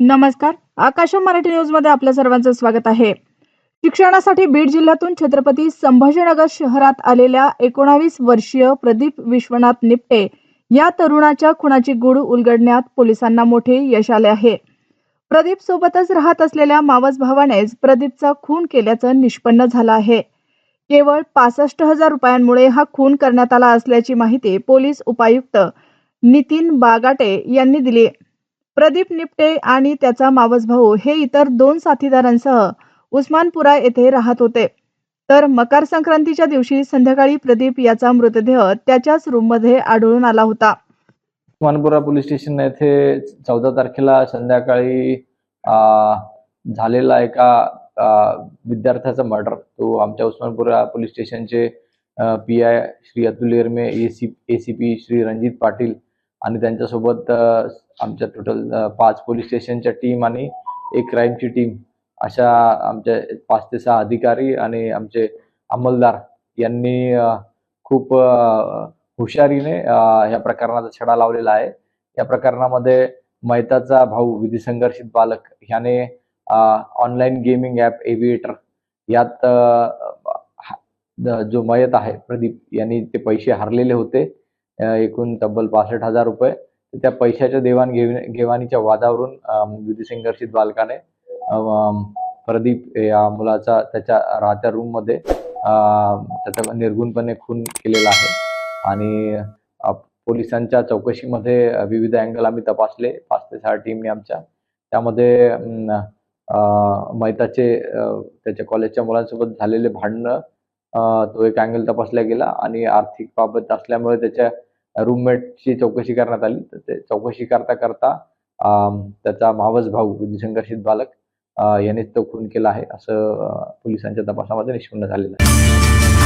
नमस्कार. आकाशम मराठी न्यूजमध्ये आपल्या सर्वांचं स्वागत आहे. शिक्षणासाठी बीड जिल्ह्यातून छत्रपती संभाजीनगर शहरात आलेल्या एकोणावीस वर्षीय प्रदीप विश्वनाथ निपटे या तरुणाच्या खुनाची गूढ उलगडण्यात पोलिसांना मोठे यश आले आहे. प्रदीप सोबतच राहत असलेल्या मावस भावानेच प्रदीपचा खून केल्याचं निष्पन्न झालं आहे. केवळ पासष्ट हजार रुपयांमुळे हा खून करण्यात आला असल्याची माहिती पोलीस उपायुक्त नितीन बागाटे यांनी दिली. प्रदीप निपटे आणि त्याचा मावस भाऊ हे इतर दोन साथीदारांसह उस्मानपुरा येथे राहत होते. तर मकर संक्रांतीच्या दिवशी संध्याकाळी प्रदीप याचा मृतदेह त्याच्याच रूममध्ये आढळून आला होता. उस्मानपुरा पोलीस स्टेशन येथे चौदा तारखेला संध्याकाळी झालेला एका विद्यार्थ्याचा मर्डर तो आमच्या उस्मानपुरा पोलीस स्टेशनचे P I Shri Atul Erme AC ACP A C P Shri Ranjit Patil आणि त्यांच्यासोबत आमच्या टोटल पाच पोलीस स्टेशनच्या टीम आणि एक क्राईमची टीम अशा आमच्या पाच ते सहा अधिकारी आणि आमचे अंमलदार यांनी खूप हुशारीने या प्रकरणाचा छडा लावलेला आहे. या प्रकरणामध्ये मैताचा भाऊ विधी संघर्षित बालक ह्याने ऑनलाईन गेमिंग ॲप एव्हिएटर यात जो मयत आहे प्रदीप यांनी ते पैसे हरलेले होते. एकूण तब्बल पासष्ट हजार रुपये. त्या पैशाच्या देवाण घेवाणीच्या वादावरून विधिसंघर्षित विधी बालकाने प्रदीप या मुलाचा त्याच्या राहत्या रूममध्ये त्याचा निर्गुणपणे खून केलेला आहे. आणि पोलिसांच्या चौकशीमध्ये विविध अँगल आम्ही तपासले. पाच ते सहा टीमने आमच्या. त्यामध्ये मैताचे त्याच्या कॉलेजच्या मुलांसोबत झालेले भांडणं तो एक अँगल तपासला गेला. आणि आर्थिक बाबत असल्यामुळे त्याच्या रूममेटची चौकशी करण्यात आली. तर ते चौकशी करता करता त्याचा मावस भाऊ विधी संघर्षित बालक यांनीच यानेच तो खून केला आहे असं पोलिसांच्या तपासामध्ये निष्पन्न झालेलं आहे.